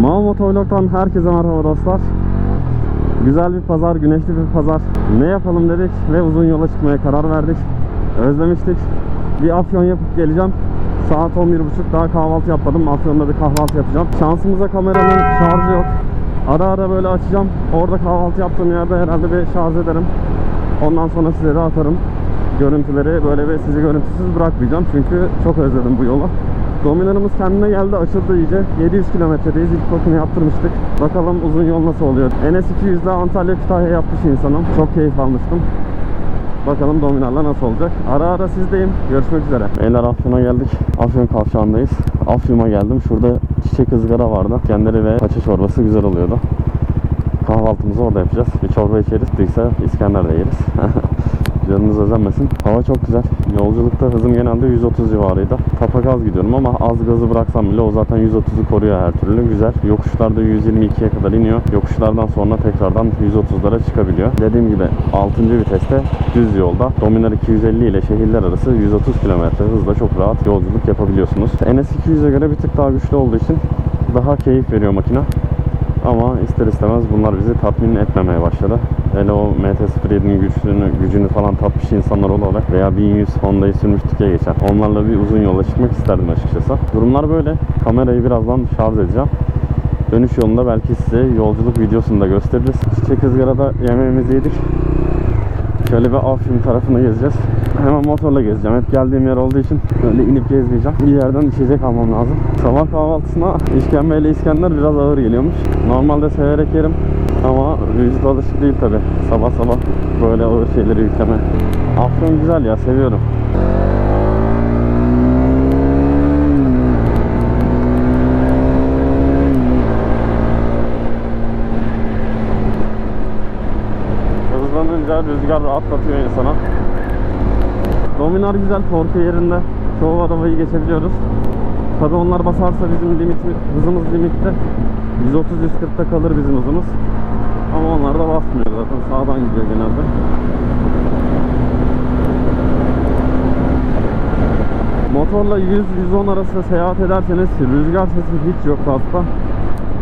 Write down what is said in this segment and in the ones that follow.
Mahmut Oylok'tan herkese merhaba dostlar. Güzel bir pazar, güneşli bir pazar. Ne yapalım dedik ve uzun yola çıkmaya karar verdik. Özlemiştik. Bir afyon yapıp geleceğim. Saat 11.30 daha kahvaltı yapmadım. Afyon'da bir kahvaltı yapacağım. Şansımıza kameranın şarjı yok. Ara ara böyle açacağım. Orada kahvaltı yaptığım yerde herhalde bir şarj ederim. Ondan sonra size de atarım. Görüntüleri böyle bir sizi görüntüsüz bırakmayacağım. Çünkü çok özledim bu yolu. Dominarımız kendine geldi açıldı iyice. 700 kilometredeyiz. İlk bakımı yaptırmıştık. Bakalım uzun yol nasıl oluyor. NS200 ile Antalya Kütahya yapmış insanım. Çok keyif almıştım. Bakalım Dominar'la nasıl olacak. Ara ara sizdeyim. Görüşmek üzere. Beyler Afyon'a geldik. Afyon kavşağındayız. Afyon'a geldim. Şurada çiçek ızgara vardı. Kendileri ve paça çorbası güzel oluyordu. Kahvaltımızı orada yapacağız. Bir çorba içeriz. Değilse İskender de yeriz. Canınız özenmesin. Hava çok güzel. Yolculukta hızım genelde 130 civarıydı. Tapakaz gidiyorum ama az gazı bıraksam bile o zaten 130'u koruyor her türlü. Güzel. Yokuşlarda 122'ye kadar iniyor. Yokuşlardan sonra tekrardan 130'lara çıkabiliyor. Dediğim gibi 6. viteste düz yolda Dominar 250 ile şehirler arası 130 km hızla çok rahat yolculuk yapabiliyorsunuz. NS200'e göre bir tık daha güçlü olduğu için daha keyif veriyor makine. Ama ister istemez bunlar bizi tatmin etmemeye başladı. Hele o MT-07'nin gücünü, gücünü falan tatmış insanlar olarak veya 1100 Honda'yı sürmüş tüke geçer. Onlarla bir uzun yola çıkmak isterdim açıkçası. Durumlar böyle. Kamerayı birazdan şarj edeceğim. Dönüş yolunda belki size yolculuk videosunu da gösteririz. Çiçek ızgarada yemeğimizi yedik. Şöyle bir Afyon tarafını gezeceğiz. Hemen motorla gezeceğim. Hep geldiğim yer olduğu için böyle inip gezmeyeceğim. Bir yerden içecek almam lazım. Sabah kahvaltısına işkembeyle İskender biraz ağır geliyormuş. Normalde severek yerim ama vücut alışık değil tabi. Sabah sabah böyle ağır şeyleri yükleme. Afyon güzel ya seviyorum. Rüzgar rahatlatıyor insana. Dominar güzel, torku yerinde. Çoğu arabayı geçebiliyoruz. Tabi onlar basarsa bizim limiti, hızımız limitte. 130-140'ta kalır bizim hızımız. Ama onlar da basmıyor zaten. Sağdan gidiyor genelde. Motorla 100-110 arası seyahat ederseniz rüzgar sesi hiç yok hasta.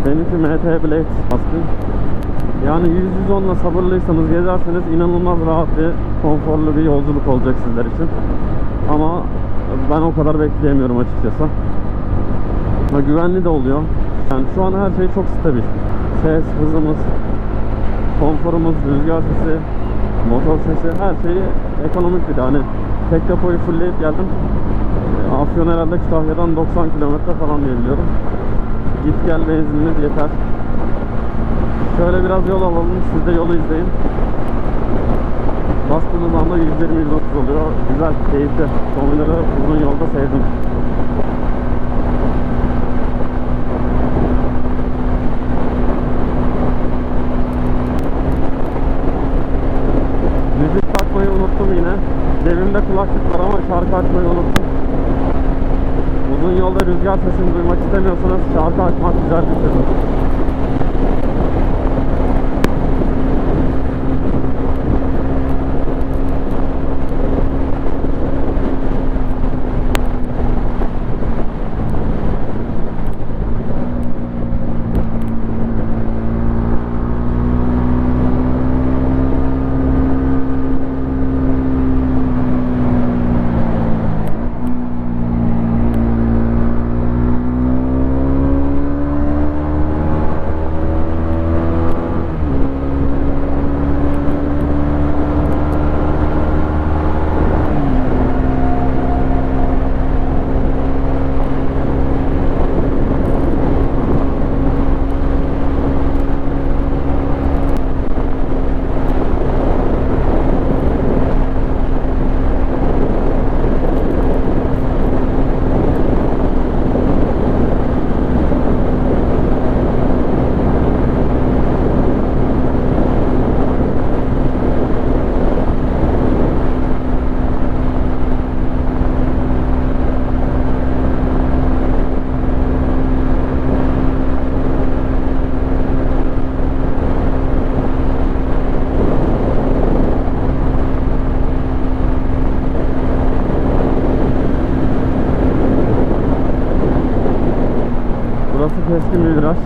Benimki MT Blade kaskı. Yani 100-110 ile sabırlıysanız gezerseniz inanılmaz rahat ve konforlu bir yolculuk olacak sizler için. Ama ben o kadar bekleyemiyorum açıkçası. Ha, güvenli de oluyor. Yani şu an her şey çok stabil. Ses, hızımız, konforumuz, rüzgar sesi, motor sesi her şeyi ekonomik bir de. Hani tek depoyu fullleyip geldim. E, Afyon herhalde Kütahya'dan 90 kilometre falan diye biliyorum. Git gel benzininiz yeter. Şöyle biraz yol alalım. Siz de yolu izleyin. Bastığınız anda 120-130 oluyor. Güzel, keyifli. Dominar'ı uzun yolda sevdim. Müzik takmayı unuttum yine. Cebimde kulaklık var ama şarkı açmayı unuttum. Uzun yolda rüzgar sesini duymak istemiyorsanız şarkı açmak güzel bir çözüm. keskin bir viraj.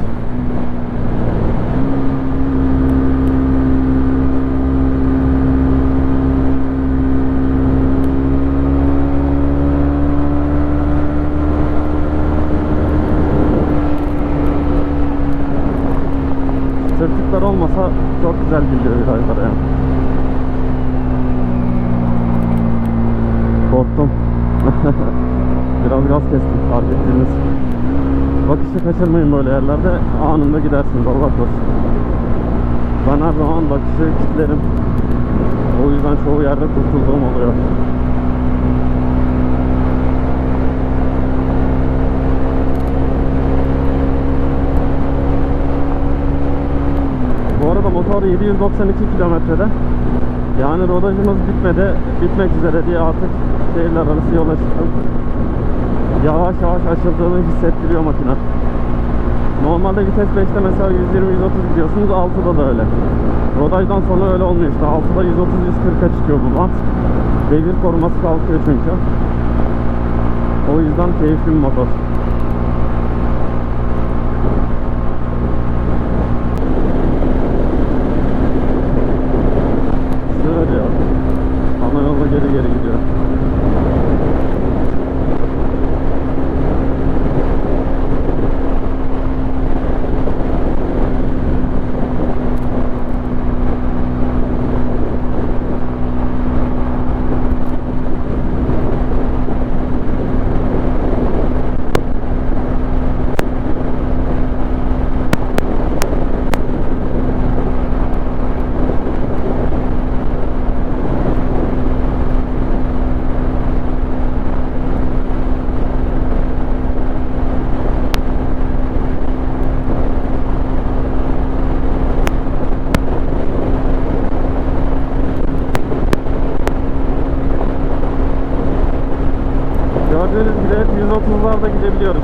Olmasa çok güzel gidiyor virajlara yani. Korktum. Biraz gaz kestim fark ettiğiniz. Bakışı kaçırmayın böyle yerlerde anında gidersiniz Allah korusun. Ben her zaman bakışı kilitlerim. O yüzden çoğu yerde kurtulduğum oluyor. Bu arada motor 792 kilometrede. Yani rodajımız bitmedi, bitmek üzere diye artık şehirler arası yola çıktım. Yavaş yavaş açıldığını hissettiriyor makine. Normalde vites 5'te mesela 120-130 gidiyorsunuz, 6'da da öyle. Rodajdan sonra öyle olmuyor işte. 6'da 130-140'a çıkıyor bu bant. Devir koruması kalkıyor çünkü. O yüzden keyifli bir motor. Sığır ya. Ana yolda geri geri gidiyor. Gibi hep 130'larda gidebiliyoruz.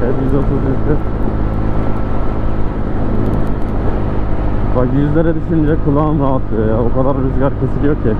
Hep 130 yüzdü. Bak yüzlere düşünce kulağım rahatlıyor ya. O kadar rüzgar kesiliyor ki.